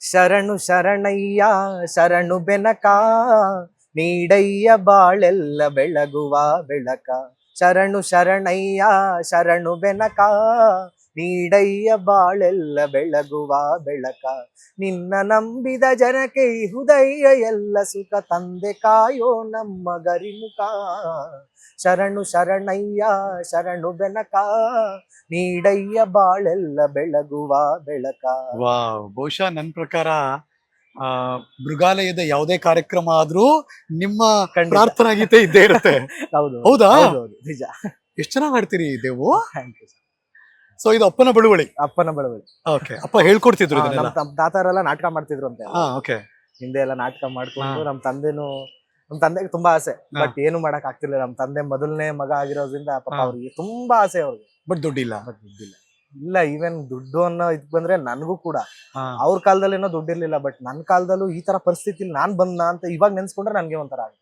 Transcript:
ಶರಣು ಶರಣಯ್ಯ ಶರಣು ಬೆನಕ ನೀಡಯ್ಯ ಬಾಳೆಲ್ಲ ಬೆಳಗುವ ಬೆಳಕ. ಶರಣು ಶರಣಯ್ಯ ಶರಣು ಬೆನಕ ನೀಡಯ್ಯ ಬಾಳೆಲ್ಲ ಬೆಳಗುವ ಬೆಳಕ. ನಿನ್ನ ನಂಬಿದ ಜನಕ್ಕೆ ಹೃದಯ ಎಲ್ಲ ಸುಖ. ತಂದೆ ಕಾಯೋ ನಮ್ಮ ಗರಿಮುಖ. ಶರಣು ಶರಣಯ್ಯ ಶರಣು ಬೆನಕ. ನೀಡಯ್ಯ ಬಾಳೆಲ್ಲ ಬೆಳಗುವ ಬೆಳಕ. ವಾ ಬಹುಶಃ ನನ್ನ ಪ್ರಕಾರ ಆ ಮೃಗಾಲಯದ ಯಾವುದೇ ಕಾರ್ಯಕ್ರಮ ಆದ್ರೂ ನಿಮ್ಮ. ಪ್ರಾರ್ಥನಾ ಗೀತೆ ಇದ್ದೇ ಇರುತ್ತೆ. ಹೌದು ಹೌದಾ? ನಿಜ. ಎಷ್ಟು ಚೆನ್ನಾಗಿ ಹಾಡ್ತೀರಿ ದೇವು? Thank you. ಸೊ ಇದು ಅಪ್ಪನ ಬಳುವಳಿ. ಅಪ್ಪನ ಬಳುವಳಿ. ಓಕೆ ಅಪ್ಪ ಹೇಳ್ಕೊಡ್ತಿದ್ರು ಇದನ್ನೆಲ್ಲ. ನಮ್ ತಮ್ ತಾತರೆಲ್ಲ ನಾಟಕ ಮಾಡ್ತಿದ್ರು ಅಂತ ಹಾ ಓಕೆ ಹಿಂದೆ ಎಲ್ಲ ನಾಟಕ ಮಾಡ್ಕೊಂಡು ಹಾ. ನಮ್ ತಂದೆನು ನಮ್ ತಂದೆಗೆ ತುಂಬಾ ಆಸೆ. ಹಾ. ಬಟ್ ಏನು ಮಾಡಕ್ ಆಗ್ತಿಲ್ಲ ನಮ್ ತಂದೆ ಮೊದಲನೇ ಮಗ ಆಗಿರೋದ್ರಿಂದ ಪಾಪ ಹಾ. ಅವ್ರಿಗೆ ತುಂಬಾ ಆಸೆ ಅವ್ರಿಗೆ. ಬಟ್ ದುಡ್ಡಿಲ್ಲ. ಬಟ್ ದುಡ್ಡಿಲ್ಲ. ಇಲ್ಲ ಈವನ್ ದುಡ್ಡು ಅನ್ನೋ ಇದ್ ಬಂದ್ರೆ ನನ್ಗೂ ಕೂಡ. ಹಾ. ಅವ್ರ ಕಾಲದಲ್ಲಿ ಏನೋ ದುಡ್ಡಿರ್ಲಿಲ್ಲ ಬಟ್ ನನ್ ಕಾಲದಲ್ಲೂ ಈ ತರ ಪರಿಸ್ಥಿತಿಲಿ ನಾನ್ ಬಂದ ಅಂತ ಇವಾಗ ನೆನ್ಸ್ಕೊಂಡ್ರೆ ನನ್ಗೆ ಒಂಥರ ಆಗುತ್ತೆ.